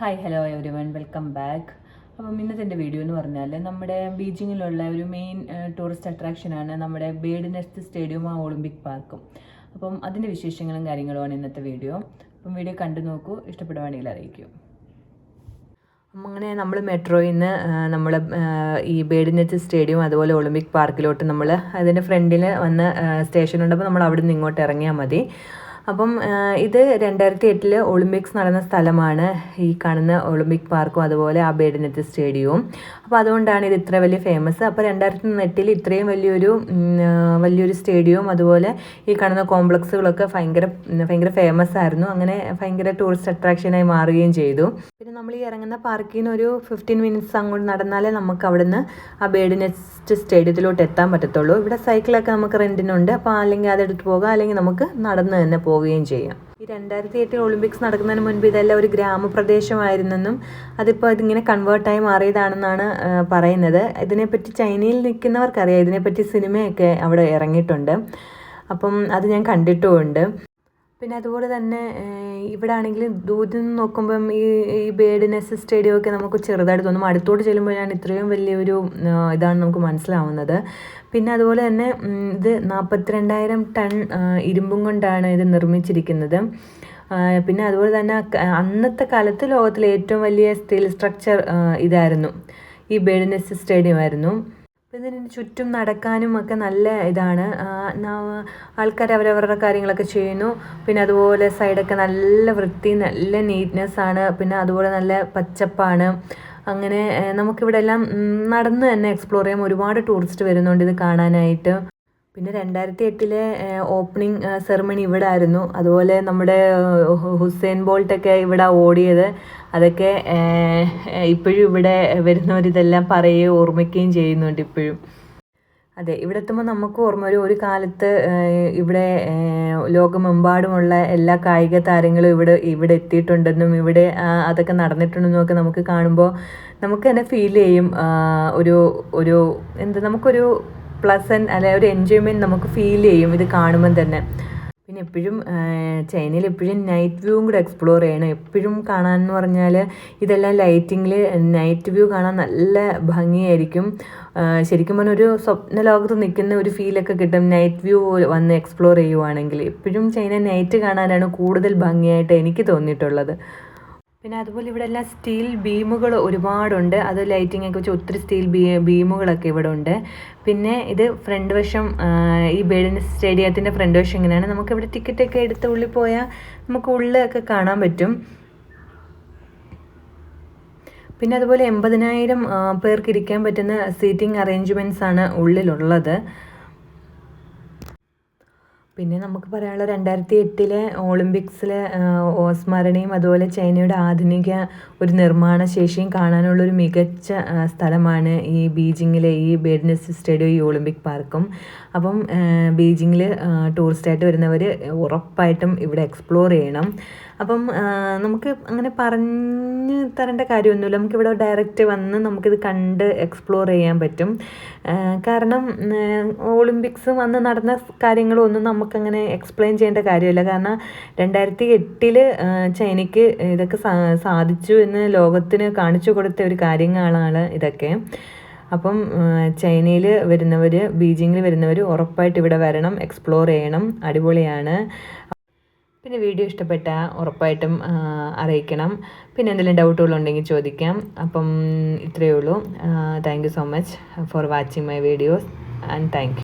Hi hello everyone welcome back അപ്പം ഇന്നത്തെ എന്റെ വീഡിയോ എന്ന് പറഞ്ഞാൽ നമ്മുടെ ബീജിങ്ങിലുള്ള ഒരു മെയിൻ ടൂറിസ്റ്റ് അട്രാക്ഷനാണ് നമ്മുടെ ബേഡ് നെസ്റ്റ് സ്റ്റേഡിയം ആ ഒളിമ്പിക് പാർക്കും അപ്പം അതിന്റെ വിശേഷങ്ങളും കാര്യങ്ങളുമാണ് ഇന്നത്തെ വീഡിയോ അപ്പം വീഡിയോ കണ്ടു നോക്കൂ ഇഷ്ടപ്പെടുവാണെങ്കിൽ അറിയിക്കൂ. അങ്ങനെ നമ്മൾ മെട്രോയിൽ നിന്ന് നമ്മൾ ഈ ബേഡിനെറ്റ് സ്റ്റേഡിയം അതുപോലെ ഒളിമ്പിക് പാർക്കിലോട്ട് നമ്മൾ അതിന്റെ ഫ്രണ്ടിൽ വന്ന് സ്റ്റേഷനുണ്ടപ്പോൾ നമ്മൾ അവിടെ നിന്ന് ഇങ്ങോട്ട് ഇറങ്ങിയാൽ മതി. അപ്പം ഇത് രണ്ടായിരത്തി എട്ടിൽ ഒളിമ്പിക്സ് നടന്ന സ്ഥലമാണ്. ഈ കാണുന്ന ഒളിമ്പിക് പാർക്കും അതുപോലെ ആ ബേഡിനത്തെ സ്റ്റേഡിയവും. അപ്പോൾ അതുകൊണ്ടാണ് ഇത് ഇത്ര വലിയ ഫേമസ്. അപ്പോൾ രണ്ടായിരത്തി എട്ടിൽ ഇത്രയും വലിയൊരു വലിയൊരു സ്റ്റേഡിയവും അതുപോലെ ഈ കാണുന്ന കോംപ്ലക്സുകളൊക്കെ ഭയങ്കര ഭയങ്കര ഫേമസ് ആയിരുന്നു. അങ്ങനെ ഭയങ്കര ടൂറിസ്റ്റ് അട്രാക്ഷനായി മാറുകയും ചെയ്തു. പിന്നെ നമ്മൾ ഈ ഇറങ്ങുന്ന പാർക്കിൽ നിന്ന് ഒരു ഫിഫ്റ്റീൻ മിനിറ്റ്സ് അങ്ങോട്ട് നടന്നാലേ നമുക്ക് അവിടുന്ന് ആ ബേഡിനെസ്റ്റ് സ്റ്റേഡിയത്തിലോട്ട് എത്താൻ പറ്റത്തുള്ളൂ. ഇവിടെ സൈക്കിളൊക്കെ നമുക്ക് റെന്റിനുണ്ട് അപ്പോൾ അല്ലെങ്കിൽ അതെടുത്ത് പോകാം. അല്ലെങ്കിൽ നമുക്ക് നടന്ന് തന്നെ പോകാം. പോവുകയും ചെയ്യാം. ഈ രണ്ടായിരത്തി എട്ടിൽ ഒളിമ്പിക്സ് നടക്കുന്നതിന് മുൻപ് ഇതെല്ലാം ഒരു ഗ്രാമപ്രദേശമായിരുന്നെന്നും അതിപ്പോൾ ഇതിങ്ങനെ കൺവേർട്ടായി മാറിയതാണെന്നാണ് പറയുന്നത്. ഇതിനെപ്പറ്റി ചൈനയിൽ നിൽക്കുന്നവർക്കറിയാം. ഇതിനെപ്പറ്റി സിനിമയൊക്കെ അവിടെ ഇറങ്ങിയിട്ടുണ്ട്. അപ്പം അത് ഞാൻ കണ്ടിട്ടുമുണ്ട്. പിന്നെ അതുപോലെ തന്നെ ഇവിടെ ആണെങ്കിൽ ദൂരത്ത് നിന്ന് നോക്കുമ്പം ഈ ഈ ബേഡ് നെസ് സ്റ്റേഡിയം ഒക്കെ നമുക്ക് ചെറുതായിട്ട് തോന്നും. അടുത്തോട്ട് ചെല്ലുമ്പോഴാണ് ഇത്രയും വലിയൊരു ഇതാണ് നമുക്ക് മനസ്സിലാവുന്നത്. പിന്നെ അതുപോലെ തന്നെ ഇത് നാൽപ്പത്തിരണ്ടായിരം ടൺ ഇരുമ്പും കൊണ്ടാണ് ഇത് നിർമ്മിച്ചിരിക്കുന്നത്. പിന്നെ അതുപോലെ തന്നെ അന്നത്തെ കാലത്ത് ലോകത്തിലെ ഏറ്റവും വലിയ സ്റ്റീൽ സ്ട്രക്ചർ ഇതായിരുന്നു. ഈ ബേഡ് നെസ് സ്റ്റേഡിയം ആയിരുന്നു അപ്പം ഇതിന് ചുറ്റും നടക്കാനും ഒക്കെ നല്ല ഇതാണ്. ആൾക്കാർ അവരവരുടെ കാര്യങ്ങളൊക്കെ ചെയ്യുന്നു. പിന്നെ അതുപോലെ സൈഡൊക്കെ നല്ല വൃത്തി നല്ല നീറ്റ്നെസ് ആണ്. പിന്നെ അതുപോലെ നല്ല പച്ചപ്പാണ്. അങ്ങനെ നമുക്കിവിടെ എല്ലാം നടന്ന് തന്നെ എക്സ്പ്ലോർ ചെയ്യാം ഒരുപാട് ടൂറിസ്റ്റ് വരുന്നുണ്ട് ഇത് കാണാനായിട്ട്. പിന്നെ രണ്ടായിരത്തി എട്ടിലെ ഓപ്പണിംഗ് സെറമണി ഇവിടെ ആയിരുന്നു അതുപോലെ നമ്മുടെ ഹുസൈൻ ബോൾട്ടൊക്കെ ഇവിടെ ഓടിയത്. അതൊക്കെ ഇപ്പോഴും ഇവിടെ വരുന്നവരിതെല്ലാം പറയുകയും ഓർമ്മിക്കുകയും ചെയ്യുന്നുണ്ട് ഇപ്പോഴും. അതെ ഇവിടെ എത്തുമ്പോൾ നമുക്ക് ഓർമ്മ വരും. ഒരു കാലത്ത് ഇവിടെ ലോകമെമ്പാടുമുള്ള എല്ലാ കായിക താരങ്ങളും ഇവിടെ ഇവിടെ എത്തിയിട്ടുണ്ടെന്നും ഇവിടെ അതൊക്കെ നടന്നിട്ടുണ്ടെന്നും ഒക്കെ നമുക്ക് കാണുമ്പോൾ നമുക്ക് തന്നെ ഫീൽ ചെയ്യും ഒരു ഒരു എന്താ നമുക്കൊരു പ്ലസൻ അല്ലെ ഒരു എൻജോയ്മെന്റ് നമുക്ക് ഫീൽ ചെയ്യും ഇത് കാണുമ്പം തന്നെ. പിന്നെ എപ്പോഴും ചൈനയിൽ എപ്പോഴും നൈറ്റ് വ്യൂവും കൂടെ എക്സ്പ്ലോർ ചെയ്യണം. എപ്പോഴും കാണാമെന്ന് പറഞ്ഞാൽ ഇതെല്ലാം ലൈറ്റിങ്ങിൽ നൈറ്റ് വ്യൂ കാണാൻ നല്ല ഭംഗിയായിരിക്കും. ശരിക്കും പറഞ്ഞാൽ ഒരു സ്വപ്ന ലോകത്ത് നിൽക്കുന്ന ഒരു ഫീലൊക്കെ കിട്ടും നൈറ്റ് വ്യൂ വന്ന് എക്സ്പ്ലോർ ചെയ്യുവാണെങ്കിൽ എപ്പോഴും ചൈന നൈറ്റ് കാണാനാണ് കൂടുതൽ ഭംഗിയായിട്ട് എനിക്ക് തോന്നിയിട്ടുള്ളത്. പിന്നെ അതുപോലെ ഇവിടെ എല്ലാം സ്റ്റീൽ ബീമുകൾ ഒരുപാടുണ്ട്. അത് ലൈറ്റിംഗ് ഒക്കെ വെച്ച് ഒത്തിരി സ്റ്റീൽ ബീ ബീമുകളൊക്കെ ഇവിടെ ഉണ്ട്. പിന്നെ ഇത് ഫ്രണ്ട് വശം ഈ ബേഡിന് സ്റ്റേഡിയത്തിന്റെ ഫ്രണ്ട് വശം ഇങ്ങനെയാണ്. നമുക്ക് ഇവിടെ ടിക്കറ്റൊക്കെ എടുത്ത് ഉള്ളിൽ പോയാൽ നമുക്ക് ഉള്ളിലൊക്കെ കാണാൻ പറ്റും. പിന്നെ അതുപോലെ എൺപതിനായിരം പേർക്ക് ഇരിക്കാൻ പറ്റുന്ന സീറ്റിംഗ് അറേഞ്ച്മെന്റ്സ് ആണ് ഉള്ളിലുള്ളത്. പിന്നെ നമുക്ക് പറയാനുള്ള രണ്ടായിരത്തി എട്ടിലെ ഒളിമ്പിക്സിലെ ഓസ്മരണയും അതുപോലെ ചൈനയുടെ ആധുനിക ഒരു നിർമ്മാണ ശേഷിയും കാണാനുള്ളൊരു മികച്ച സ്ഥലമാണ് ഈ ബീജിങ്ങിലെ ഈ ബേഡ്നസ് സ്റ്റേഡിയം ഈ ഒളിമ്പിക് പാർക്കും. അപ്പം ബീജിങ്ങിൽ ടൂറിസ്റ്റായിട്ട് വരുന്നവർ ഉറപ്പായിട്ടും ഇവിടെ എക്സ്പ്ലോർ ചെയ്യണം. അപ്പം നമുക്ക് അങ്ങനെ പറഞ്ഞ് തരേണ്ട കാര്യമൊന്നുമില്ല. നമുക്കിവിടെ ഡയറക്റ്റ് വന്ന് നമുക്കിത് കണ്ട് എക്സ്പ്ലോർ ചെയ്യാൻ പറ്റും. കാരണം ഒളിമ്പിക്സ് വന്ന് നടന്ന കാര്യങ്ങളൊന്നും നമുക്കങ്ങനെ എക്സ്പ്ലെയിൻ ചെയ്യേണ്ട കാര്യമില്ല. കാരണം രണ്ടായിരത്തി എട്ടിൽ ചൈനയ്ക്ക് ഇതൊക്കെ സാധിച്ചു എന്ന് ലോകത്തിന് കാണിച്ചു കൊടുത്ത ഒരു കാര്യങ്ങളാണ് ഇതൊക്കെ. അപ്പം ചൈനയിൽ വരുന്നവർ ബീജിങ്ങിൽ വരുന്നവർ ഉറപ്പായിട്ട് ഇവിടെ വരണം എക്സ്പ്ലോർ ചെയ്യണം. അടിപൊളിയാണ്. പിന്നെ വീഡിയോ ഇഷ്ടപ്പെട്ട ഉറപ്പായിട്ടും അറിയിക്കണം. പിന്നെ എന്തെങ്കിലും ഡൗട്ടുകളുണ്ടെങ്കിൽ ചോദിക്കാം. അപ്പം ഇത്രയേ ഉള്ളൂ. Thank you so much for watching my videos and thank you